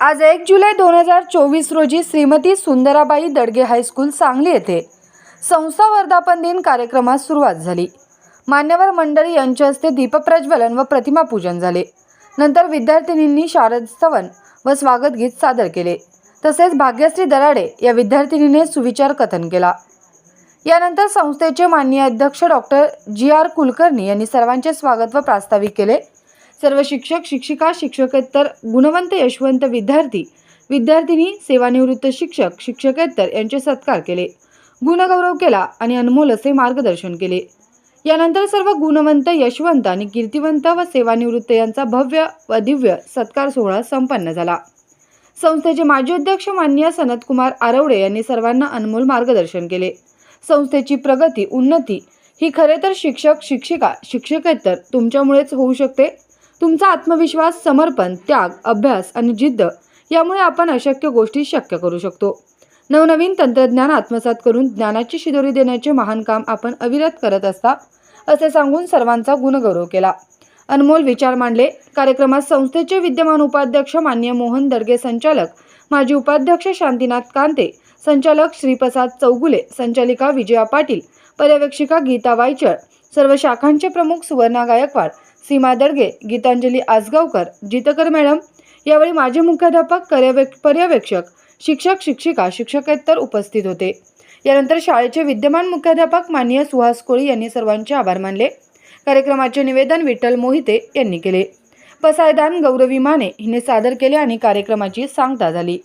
आज एक जुलै दोन हजार चोवीस रोजी श्रीमती सुंदराबाई दडगे हायस्कूल सांगली येथे संस्था वर्धापन दिन कार्यक्रमास सुरुवात झाली. मान्यवर मंडळी यांच्या हस्ते दीपप्रज्वलन व प्रतिमापूजन झाले. नंतर विद्यार्थिनींनी शारद स्तवन व स्वागत गीत सादर केले. तसेच भाग्यश्री दराडे या विद्यार्थिनीने सुविचार कथन केला. यानंतर संस्थेचे माननीय अध्यक्ष डॉक्टर जी आर कुलकर्णी यांनी सर्वांचे स्वागत व प्रास्ताविक केले. सर्व शिक्षक शिक्षिका शिक्षकेतर गुणवंत यशवंत विद्यार्थी विद्यार्थिनी सेवानिवृत्त शिक्षक शिक्षकेतर यांचे सत्कार केले. गुणगौरव केला आणि अनमोल असे मार्गदर्शन केले. यानंतर सर्व गुणवंत यशवंत आणि कीर्तिवंत व सेवानिवृत्त यांचा भव्य व दिव्य सत्कार सोहळा संपन्न झाला. संस्थेचे माजी अध्यक्ष मान्य सनतकुमार आरवडे यांनी सर्वांना अनमोल मार्गदर्शन केले. संस्थेची प्रगती उन्नती ही खरे तर शिक्षक शिक्षिका शिक्षकेतर तुमच्यामुळेच होऊ शकते. तुमचा आत्मविश्वास समर्पण त्याग अभ्यास आणि जिद्द यामुळे आपण अशक्य गोष्टी शक्य करू शकतो. नवनवीन तंत्रज्ञान आत्मसात करून ज्ञानाची शिदोरी देण्याचे महान काम आपण अविरत करत असता असे सांगून सर्वांचा गुणगौरव केला. अनमोल विचार मांडले. कार्यक्रमात संस्थेचे विद्यमान उपाध्यक्ष मान्य मोहन दर्गे संचालक माजी उपाध्यक्ष शांतीनाथ कांते संचालक श्रीप्रसाद चौगुले संचालिका विजया पाटील पर्यवेक्षिका गीता वायचळ सर्व शाखांचे प्रमुख सुवर्णा गायकवाड सीमा दडगे गीतांजली आसगावकर जितकर मॅडम यावेळी माजी मुख्याध्यापक पर्यवे पर्यवेक्षक शिक्षक शिक्षिका शिक्षकेतर उपस्थित होते. यानंतर शाळेचे विद्यमान मुख्याध्यापक माननीय सुहास कोळी यांनी सर्वांचे आभार मानले. कार्यक्रमाचे निवेदन विठ्ठल मोहिते यांनी केले. पसायदान गौरवी माने हिने सादर केले आणि कार्यक्रमाची सांगता झाली.